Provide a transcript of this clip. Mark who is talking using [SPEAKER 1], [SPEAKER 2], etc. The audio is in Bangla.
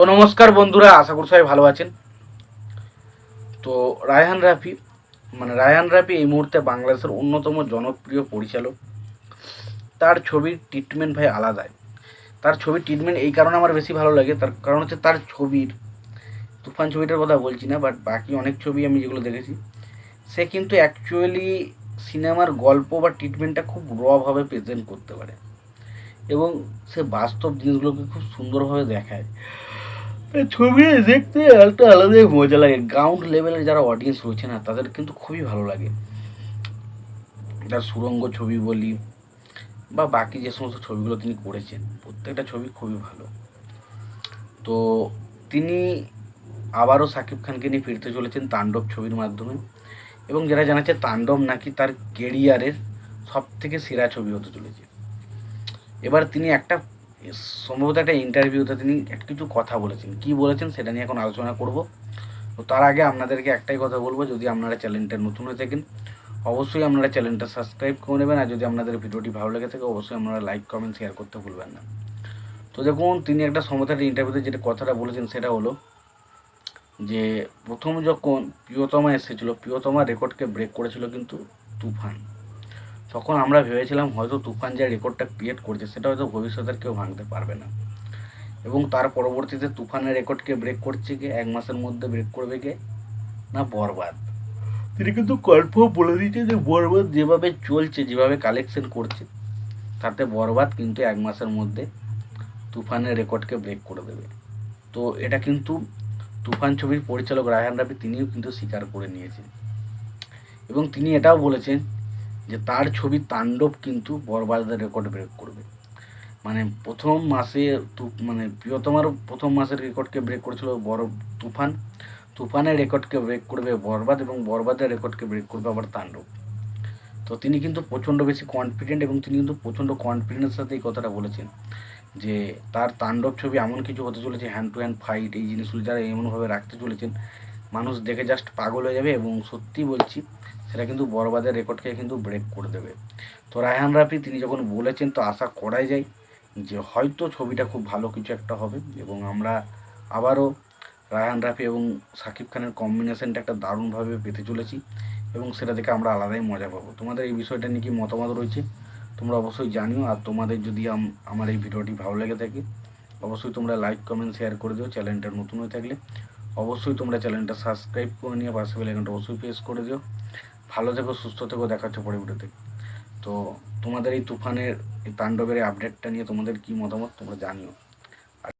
[SPEAKER 1] তো নমস্কার বন্ধুরা, আশা করি সবাই ভালো আছেন। তো রায়হান রাফি মানে রায়হান রাফি এই মুহূর্তে বাংলাদেশের অন্যতম জনপ্রিয় পরিচালক। তার ছবির ট্রিটমেন্ট ভাই আলাদাই তার ছবির ট্রিটমেন্ট এই কারণে আমার বেশি ভালো লাগে। তার কারণ হচ্ছে তার ছবির, তুফান ছবিটার কথা বলছি না বাট বাকি অনেক ছবি আমি যেগুলো দেখেছি, সে কিন্তু অ্যাকচুয়ালি সিনেমার গল্প বা ট্রিটমেন্টটা খুব রভাবে প্রেজেন্ট করতে পারে। এবং সে বাস্তব জিনিসগুলোকে খুব সুন্দরভাবে দেখায়। ছবি দেখতে একটা আলাদাই মজা লাগে। গ্রাউন্ড লেভেলের যারা অডিয়েন্স রয়েছে না, তাদের কিন্তু খুবই ভালো লাগে। তার সুরঙ্গ ছবি বলি বা বাকি যে সমস্ত ছবিগুলো তিনি করেছেন, প্রত্যেকটা ছবি খুবই ভালো। তো তিনি আবারও সাকিব খানকে নিয়ে ফিরতে চলেছেন তাণ্ডব ছবির মাধ্যমে। এবং যারা জানাচ্ছে তাণ্ডব নাকি তার কেরিয়ারের সব থেকে সেরা ছবি হতে চলেছে। এবার তিনি একটা সম্ভবত একটা ইন্টারভিউতে তিনি কিছু কথা বলেছেন। কি বলেছেন সেটা নিয়ে এখন আলোচনা করব। তো তার আগে আপনাদেরকে একটাই কথা বলব, যদি আপনারা চ্যানেলটা নতুন হয়ে থাকেন, অবশ্যই আপনারা চ্যানেলটা সাবস্ক্রাইব করে নেবেন, আর যদি আপনাদের ভিডিওটি ভালো লেগে থাকে, অবশ্যই আপনারা লাইক কমেন্ট শেয়ার করতে ভুলবেন না। তো দেখুন, তিনি একটা একটা ইন্টারভিউতে যেটা কথাটা বলেছেন সেটা হলো যে, প্রথম যখন প্রিয়তমা এসেছিল, প্রিয়তমা রেকর্ডকে ব্রেক করেছিল কিন্তু তুফান। তখন আমরা ভেবেছিলাম হয়তো তুফান যে রেকর্ডটা ক্রিয়েট করছে, সেটা হয়তো ভবিষ্যতের কেউ ভাঙতে পারবে না। এবং তার পরবর্তীতে তুফানের রেকর্ডকে ব্রেক করছে কি, এক মাসের মধ্যে ব্রেক করবে কে, না বরবাদ। তিনি কিন্তু কনফার্ম বলে দিয়েছে যে বরবাদ যেভাবে চলছে, যেভাবে কালেকশন করছে, তাতে বরবাদ কিন্তু এক মাসের মধ্যে তুফানের রেকর্ডকে ব্রেক করে দেবে। তো এটা কিন্তু তুফান ছবির পরিচালক রায়হান রাবি তিনিও কিন্তু স্বীকার করে নিয়েছেন। এবং তিনি এটাও বলেছেন যে তার ছবি তাণ্ডব কিন্তু বরবাদের রেকর্ড ব্রেক করবে। মানে প্রথম মাসে মানে প্রিয়তমার প্রথম মাসের রেকর্ডকে ব্রেক করেছিল বড় তুফান। তুফানের রেকর্ডকে ব্রেক করবে বরবাদ এবং বরবাদের রেকর্ডকে ব্রেক করবে আবার তাণ্ডব। তো তিনি কিন্তু প্রচণ্ড বেশি কনফিডেন্ট এবং তিনি কিন্তু প্রচণ্ড কনফিডেন্সের সাথে এই কথাটা বলেছেন যে তার তাণ্ডব ছবি এমন কিছু হতে চলেছে হ্যান্ড টু হ্যান্ড ফাইট এই জিনিসগুলো যারা এমনভাবে রাখতে চলেছেন মানুষ দেখে জাস্ট পাগল হয়ে যাবে এবং সত্যি বলছি, সেটা কিন্তু বরবাদের রেকর্ডকে কিন্তু ব্রেক করে দেবে। তো রায়হান রাফি, তিনি যখন বলেছেন, তো আশা করাই যায় যে হয়তো ছবিটা খুব ভালো কিছু একটা হবে এবং আমরা আবারও রায়হান রাফি এবং সাকিব খানের কম্বিনেশনটা একটা দারুণভাবে পেতে চলেছি এবং সেটা দেখে আমরা আলাদাই মজা পাবো। তোমাদের এই বিষয়টা নিয়ে কি মতামত রয়েছে? তোমরা অবশ্যই জানিও আর তোমাদের যদি আমার এই ভিডিওটি ভালো লেগে থাকে, অবশ্যই তোমরা লাইক কমেন্ট শেয়ার করে দিও। চ্যানেলটা নতুন হয়ে থাকলে অবশ্যই তোমরা চ্যানেলটা সাবস্ক্রাইব করে নিয়ে পাশে বেলাইকনটা অবশ্যই প্রেস করে দিও। ভালো থেকো, সুস্থ থেকো, দেখা হচ্ছে পরে ভিডিওতে তো। তোমাদের এই তুফানের, এই তাণ্ডবের এই আপডেটটা নিয়ে তোমাদের কী মতামত, তোমরা জানিও।